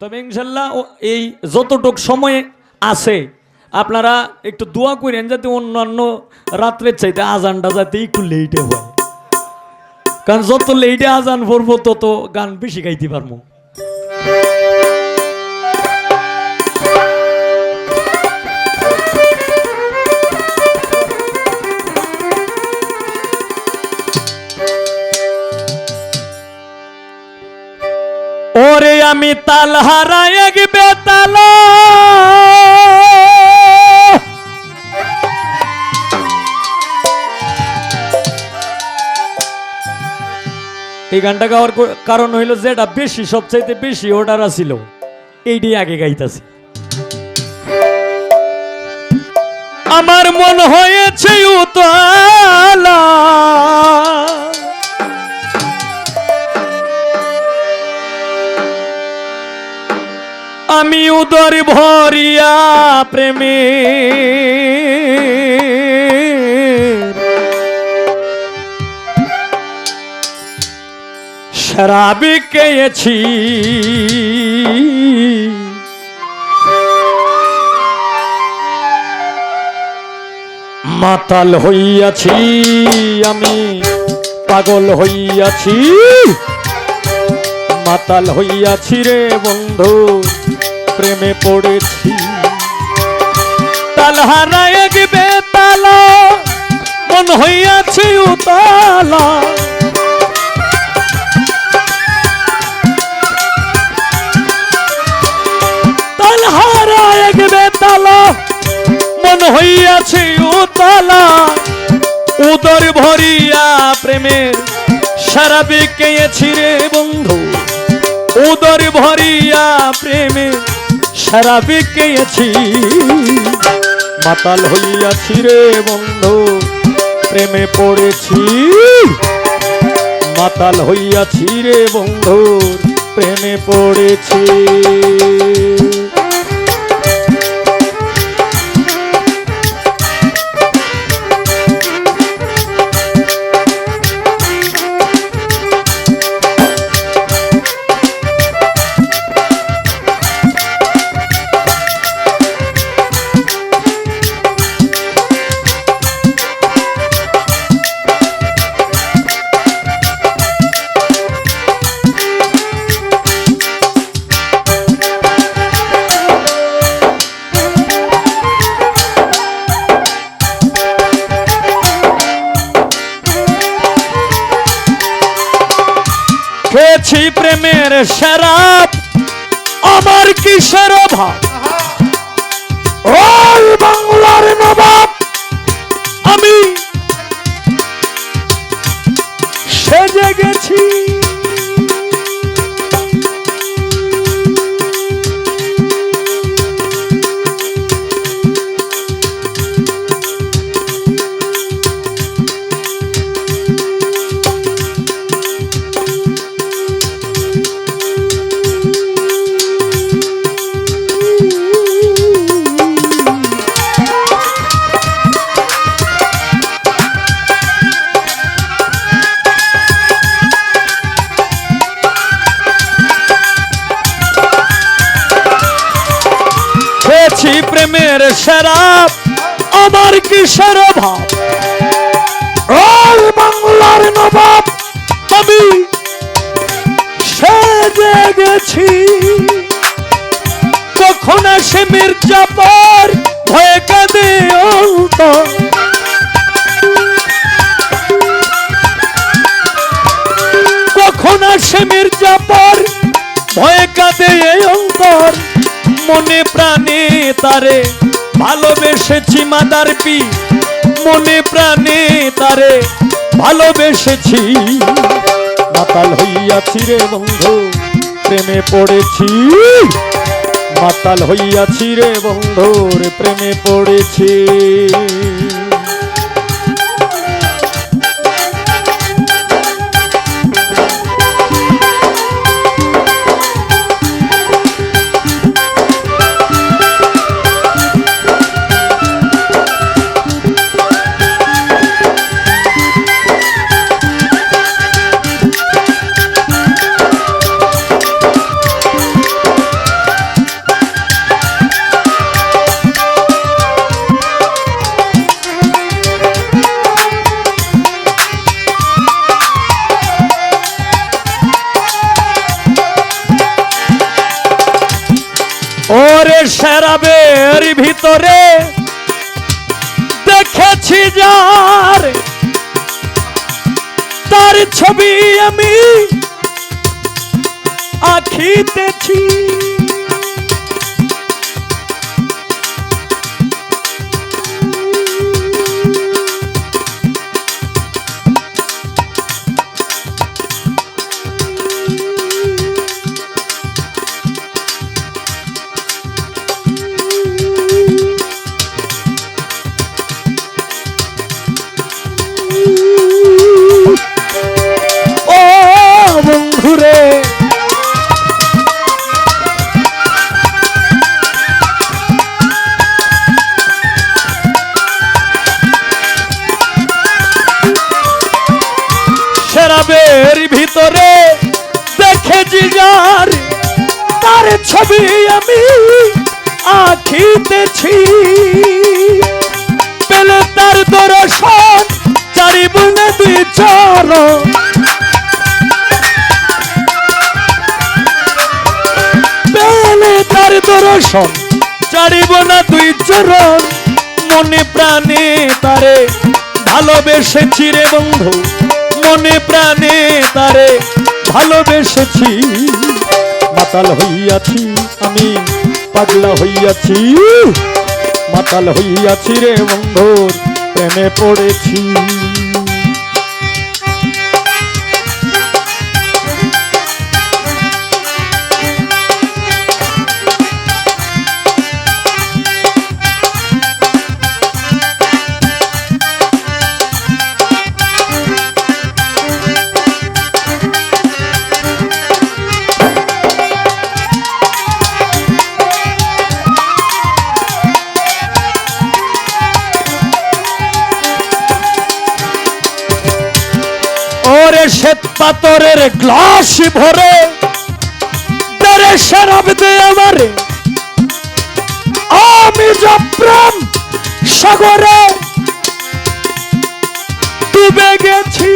তবে ইনশাল্লাহ এই যতটুক সময় আছে, আপনারা একটু দোয়া করেন যাতে অন্যান্য রাত্রের চাইতে আজানটা যাতে একটু লেটে হয়। কারণ যত লেটে আজান পড়ব তত গান বেশি গাইতে পারব। আমি তাল হারাই এক বেতালা। এই গানটা গাওয়ার কারণ হইল যেটা বেশি, সবচাইতে বেশি অর্ডার আছিল। এইটাই আগে গাইতাছি। আমার মন হয়েছে উতালা। আমি উদর ভরিয়া প্রেমে। শরাবি কেছি মাতাল হইয়াছি আমি, পাগল হইয়াছি। মাতাল হইয়াছি রে বন্ধু। প্রেমে পড়েছি। তাল হারায় গিবে তালা, মন হইয়াছি উতালা। তাল হারায় গিবে তালা, মন হইয়াছি উতালা। উদর ভরিয়া প্রেমের সারা বিকেছি রে বন্ধু। উদর ভরিয়া প্রেমে সারা বিকেছি মাতাল হইয়াছি রে বন্ধু প্রেমে পড়েছি। মাতাল হইয়াছি রে বন্ধুর প্রেমে পড়েছি। শরাব আমার কিসের অভাব? ওই বাংলার নবাব আমি সেজে গেছি। প্রেমের শরাব আমার কিসের ওই বাংলার নবাব আমি সেজে গেছি। কখন আসে মির্জাপর ভয়ে কাঁদে কখন আসে মির্জাপর ভয়ে কাঁদে এই অন্তর? মনে প্রাণে তারে ভালোবেসেছি মাদার পি মনে প্রাণে তারে ভালোবেসেছি। মাতাল হইয়াছি রে বন্ধু, প্রেমে পড়েছি। মাতাল হইয়াছি রে বন্ধুর প্রেমে পড়েছি। ওরে সেরাবের ভিতরে দেখেছি যার। তার ছবি আমি আখিতেছি যার তার ছবি আমি আখিতেছি পেলে তার দর্শন চারি বুনে দুই চরণ পেলে তার দর্শন চারিব না দুই চরণ মনে প্রাণে তারে ভালোবেসেছি রে বন্ধু, মনে প্রাণে তারে ভালোবেসেছি। মাতাল হইয়াছি আমি পাগলা হইয়াছি। মাতাল হইয়াছি রে বন্ধুর প্রেমে পড়েছি। পাথরের গ্লাস ভরে তারে শরাব দে আমারে। আমি জপ্রাম সাগরে ডুবে গেছি।